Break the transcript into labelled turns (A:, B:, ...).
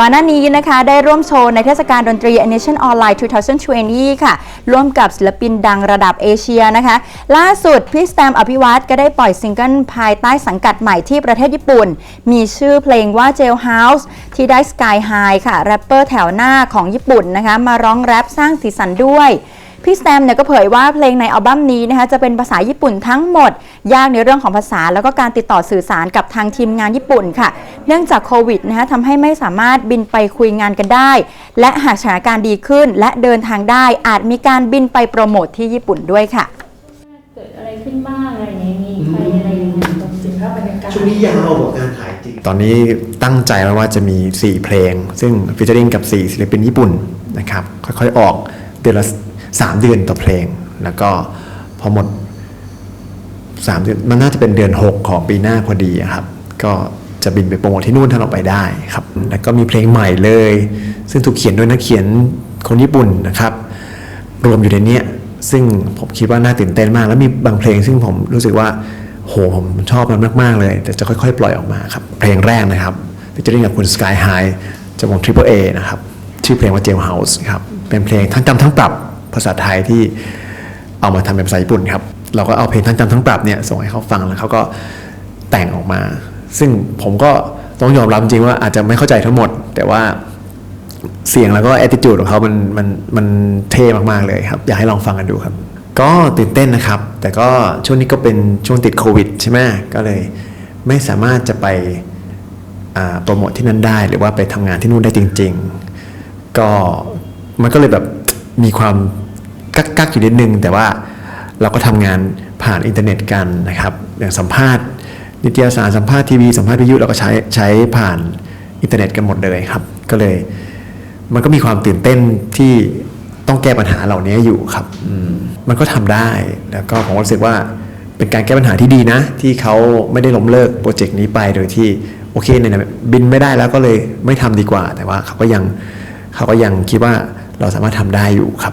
A: ก่อนหน้านี้นะคะได้ร่วมโชว์ในเทศกาลดนตรี Nation Online 2020 ค่ะ ร่วมกับศิลปินดังระดับเอเชียนะคะ ล่าสุดพี่สแตมอภิวัตก็ได้ปล่อยซิงเกิลภายใต้สังกัดใหม่ที่ประเทศญี่ปุ่น มีชื่อเพลงว่า Jailhouse ที่ได้ Sky High ค่ะแรปเปอร์แถวหน้าของญี่ปุ่นนะคะ มาร้องแรปสร้างสีสันด้วย พี่สแตมเนี่ยก็เผยว่าเพลงในอัลบั้มนี้นะคะจะเป็นภาษาญี่ปุ่นทั้งหมด ยากในเรื่องของภาษาแล้วก็การติดต่อสื่อสารกับทางทีมงานญี่ปุ่นค่ะ เนื่องจากโควิดนะคะทำให้ไม่สามารถบินไปคุยงานกันได้ และหากสถานการณ์ดีขึ้น และเดินทางได้อาจมีการบินไปโปรโมทที่ญี่ปุ่นด้วยค่ะ
B: เกิดอะไรขึ้นบ้างอะไรอย่างเงี้ยมีใครอะไรอย่างเงี้ยตรงจริงภาพบรรยากาศ
C: ช่วงนี้ยาวกว่าการถ่ายจริง
D: ตอนนี้ตั้งใจไว้ว่าจะมี 4 เพลง ซึ่งฟิชเจอริงกับ 4 ศิลปินญี่ปุ่นนะครับ ค่อยๆออกเดือนละ 3 เดือนต่อเพลง แล้วก็พอหมด 3 เดือนมันน่าจะเป็นเดือน 6 ของปีหน้าพอดีครับ ก็จะบินไปโปรโมทที่นู่นถ้าเราไปได้ครับ แล้วก็มีเพลงใหม่เลย ซึ่งถูกเขียนโดยนักเขียนคนญี่ปุ่นนะครับ รวมอยู่ในนี้ซึ่งผมคิดว่าน่าตื่นเต้นมาก แล้วมีบางเพลงซึ่งผมรู้สึกว่าโหผมชอบมันมาก ๆ เลย แต่จะค่อย ๆ ปล่อยออกมาครับ เพลงแรกนะครับฟิชเจอริงกับคุณ Sky High จากวง Triple A นะครับ ชื่อเพลงว่า Jailhouse ครับ เป็นเพลงทั้งจำทั้งปรับ ภาษาไทยที่เอามาทำเป็นภาษาญี่ปุ่นครับ เราก็เอาเพลงทั้งจำทั้งปรับเนี่ยส่งให้เขาฟังแล้วเขาก็แต่งออกมา ซึ่งผมก็ต้องยอมรับจริงว่าอาจจะไม่เข้าใจทั้งหมด แต่ว่าเสียงแล้วก็ attitude ของเขามันมันมันเท่มาก ๆ เลยครับ อยากให้ลองฟังกันดูครับ ก็ตื่นเต้นนะครับ แต่ก็ช่วงนี้ก็เป็นช่วงติดโควิดใช่ไหมก็เลยไม่สามารถจะไปโปรโมทที่นั่นได้ หรือว่าไปทำงานที่นู่นได้จริง ๆ ก็มันก็เลยแบบมีความ กักกักๆอยู่นิดนึง แต่ว่าเราก็ทำงานผ่านอินเทอร์เน็ตกันนะครับ อย่างสัมภาษณ์ นิตยสารสัมภาษณ์ทีวีสัมภาษณ์วิทยุเราก็ใช้ใช้ผ่านอินเทอร์เน็ตกันหมดเลยครับ ก็เลย มันก็มีความตื่นเต้นที่ต้องแก้ปัญหาเหล่านี้อยู่ครับมมันก็ทำได้แล้วก็ผมก็รู้สึกว่าเป็นการแก้ปัญหาที่ดีนะ ที่เขาไม่ได้ล้มเลิกโปรเจกต์นี้ไปโดยที่โอเคเนี่ยบินไม่ได้แล้วก็เลยไม่ทำดีกว่า แต่ว่าเขาก็ยังเขาก็ยังคิดว่าเราสามารถทำได้อยู่ครับ